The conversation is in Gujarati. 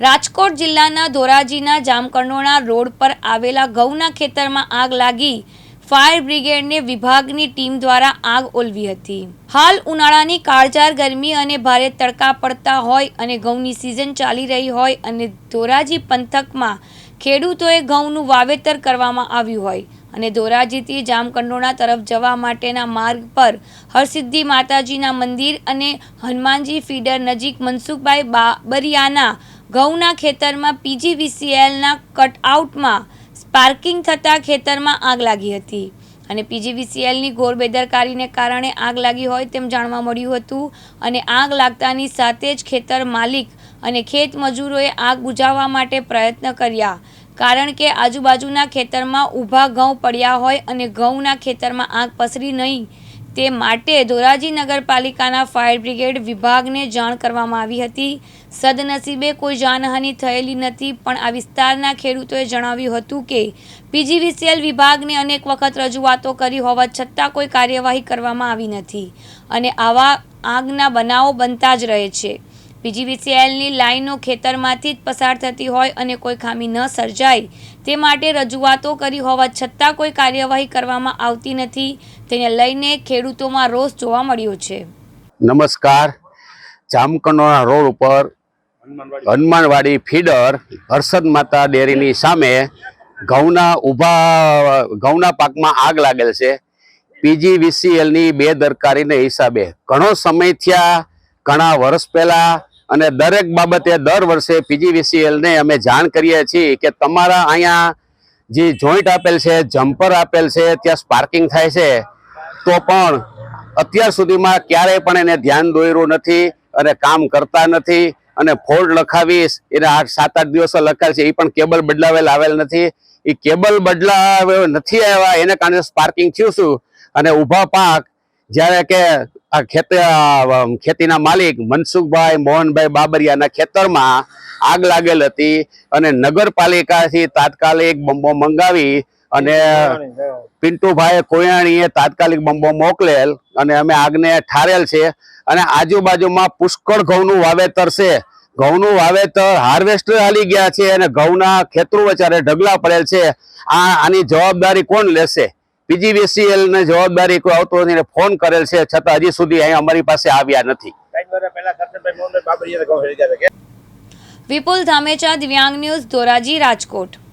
રાજકોટ જિલ્લાના ધોરાજીના જામકંડોળા રોડ પર આવેલા ઘઉંના ખેતરમાં આગ લાગી. ફાયર બ્રિગેડને વિભાગની ટીમ દ્વારા આગ ઓલવી હતી. હાલ ઉનાળાની કાળજાર ગરમી અને ભારે તડકા પડતા હોય અને ઘઉંની સિઝન ચાલી રહી હોય અને ધોરાજી પંથકમાં ખેડૂતોએ ઘઉંનું વાવેતર કરવામાં આવ્યું હોય અને ધોરાજીથી જામકંડોણા તરફ જવા માટેના માર્ગ પર હરસિદ્ધિ માતાજીના મંદિર અને હનુમાનજી ફીડર નજીક મનસુખભાઈ બાબરિયાના ઘઉંના ખેતરમાં પીજીવીસીએલના કટઆઉટમાં સ્પાર્કિંગ થતાં ખેતરમાં આગ લાગી હતી. અને પીજીવીસીએલની ઘોર બેદરકારીને કારણે આગ લાગી હોય તેમ જાણવા મળ્યું હતું અને આગ લાગતાની સાથે જ ખેતર માલિક અને ખેત મજૂરોએ આગ બુઝાવવા માટે પ્રયત્ન કર્યા. કારણ કે આજુબાજુના ખેતરમાં ઊભા ઘઉં પડ્યા હોય અને ઘઉંના ખેતરમાં આગ પસરી નહીં તે માટે ધોરાજી નગરપાલિકાના ફાયર બ્રિગેડ વિભાગને જાણ કરવામાં આવી હતી. સદનસીબે કોઈ જાનહાનિ થયેલી નથી, પણ આ વિસ્તારના ખેડૂતોએ જણાવ્યું હતું કે પીજીવીસીએલ વિભાગને અનેક વખત રજૂઆતો કરી હોવા છતાં કોઈ કાર્યવાહી કરવામાં આવી નથી અને આવા આગના બનાવો બનતા જ રહે છે. પીજીવીસીએલની લાઈનો ખેતરમાંથી જ પસાર થતી હોય અને કોઈ ખામી ન સર્જાય, તે માટે રજૂઆતો કરી હોવા છતાં કોઈ કાર્યવાહી કરવામાં આવતી નથી. તેને લઈને ખેડૂતોમાં રોષ જોવા મળ્યો છે. નમસ્કાર. જામકંડોળા રોડ ઉપર હનુમાનવાડી ફીડર હર્ષદ માતા ડેરીની સામે ઘઉંના ઊભા, ઘઉંના પાકમાં આગ લાગેલ છે. પીજીવીસીએલની બેદરકારીને હિસાબે ઘણો સમય થયા, ઘણા વર્ષ પહેલા અને દરેક બાબતે દર વર્ષે પીજીવીસીએલને અમે જાણ કરીએ છીએ કે તમારા અહીંયા જે જોઈન્ટ આપેલ છે જમ્પર આપેલ છે, ત્યાં સ્પાર્કિંગ થાય છે, તો પણ અત્યાર સુધીમાં ક્યારેય પણ એને ધ્યાન દોર્યું નથી અને કામ કરતા નથી અને ફોલ્ટ લખાવીશ, એને આઠ સાત આઠ દિવસો લખાય છે, એ પણ કેબલ બદલાવેલ આવેલ નથી. એ કેબલ બદલાવે નથી આવ્યા, એને કારણે સ્પાર્કિંગ થયું છું અને ઊભા પાક જ્યારે કે આ ખેત ખેતીના માલિક મનસુખભાઈ મોહનભાઈ બાબરિયાના ખેતરમાં આગ લાગેલ હતી અને નગરપાલિકાથી તાત્કાલિક બંબો મંગાવી અને પિન્ટુભાઈ કોયાણીએ તાત્કાલિક બંબો મોકલેલ અને અમે આગને ઠારેલ છે. અને આજુબાજુમાં પુષ્કળ ઘઉંનું વાવેતર છે. ઘઉંનું વાવેતર હાર્વેસ્ટર હાલી ગયા છે અને ઘઉંના ખેતરો વચારે ઢગલા પડેલ છે. આ આની જવાબદારી કોણ લેશે? પીજીવીસીએલ ને જવાબદારી કોઈ આવતો નથી એને ફોન કરેલ છે છતાં હજી સુધી અહીંયા અમારી પાસે આવ્યા નથી. વિપુલ ધામેચા દિવ્યાંગ ન્યૂઝ ધોરાજી રાજકોટ.